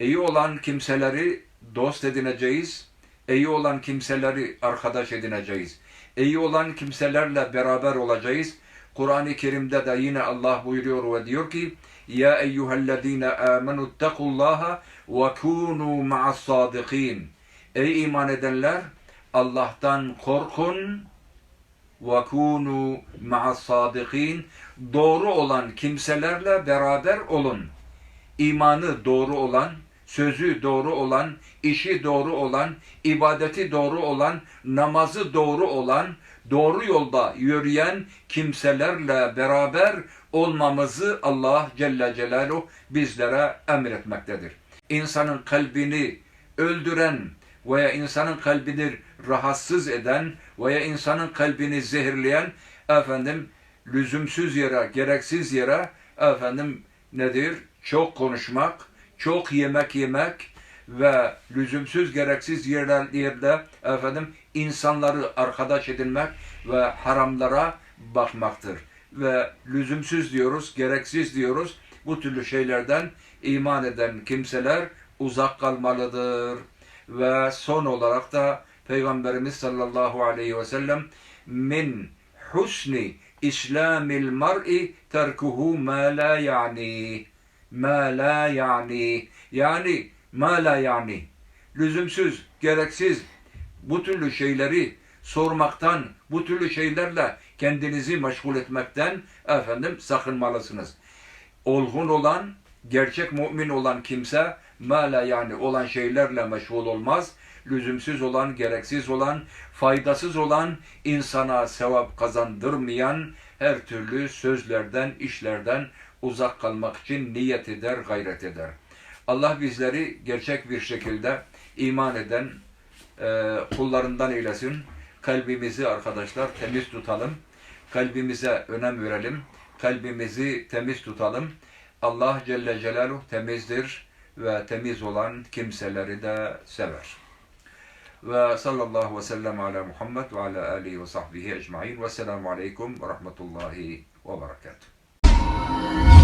İyi olan kimseleri dost edineceğiz. İyi olan kimseleri arkadaş edineceğiz. İyi olan kimselerle beraber olacağız. Kur'an-ı Kerim'de de yine Allah buyuruyor ve diyor ki Ya eyyühellezine amenu ittakullaha ve kunu ma'as sadikin. Ey iman edenler Allah'tan korkun ve kunu ma'as sadikin. Doğru olan kimselerle beraber olun. İmanı doğru olan, sözü doğru olan, işi doğru olan, ibadeti doğru olan, namazı doğru olan, doğru yolda yürüyen kimselerle beraber olmamızı Allah Celle Celaluhu bizlere emretmektedir. İnsanın kalbini öldüren veya insanın kalbini rahatsız eden veya insanın kalbini zehirleyen efendim lüzumsuz yere, gereksiz yere efendim nedir? Çok konuşmak, çok yemek yemek ve lüzumsuz gereksiz yerler, yerde efendim insanları arkadaş edinmek ve haramlara bakmaktır. Ve lüzumsuz diyoruz, gereksiz diyoruz. Bu türlü şeylerden iman eden kimseler uzak kalmalıdır. Ve son olarak da Peygamberimiz sallallahu aleyhi ve sellem min husni İslamil mar'i terkuhu ma la yani ma la yani yani ma la yani lüzumsuz, gereksiz bu türlü şeyleri sormaktan, bu türlü şeylerle kendinizi meşgul etmekten efendim sakınmalısınız. Olgun olan, gerçek mümin olan kimse mala yani olan şeylerle meşgul olmaz. Lüzumsuz olan, gereksiz olan, faydasız olan, insana sevap kazandırmayan her türlü sözlerden, işlerden uzak kalmak için niyet eder, gayret eder. Allah bizleri gerçek bir şekilde iman eden e, kullarından eylesin. Kalbimizi arkadaşlar temiz tutalım. Kalbimize önem verelim. Kalbimizi temiz tutalım. Allah Celle Celaluhu temizdir ve temiz olan kimseleri de sever. Ve sallallahu ve sellem ala Muhammed ve ala alihi ve sahbihi ecmain ve selamu aleyküm ve rahmetullahi ve berekatuhu. Yeah.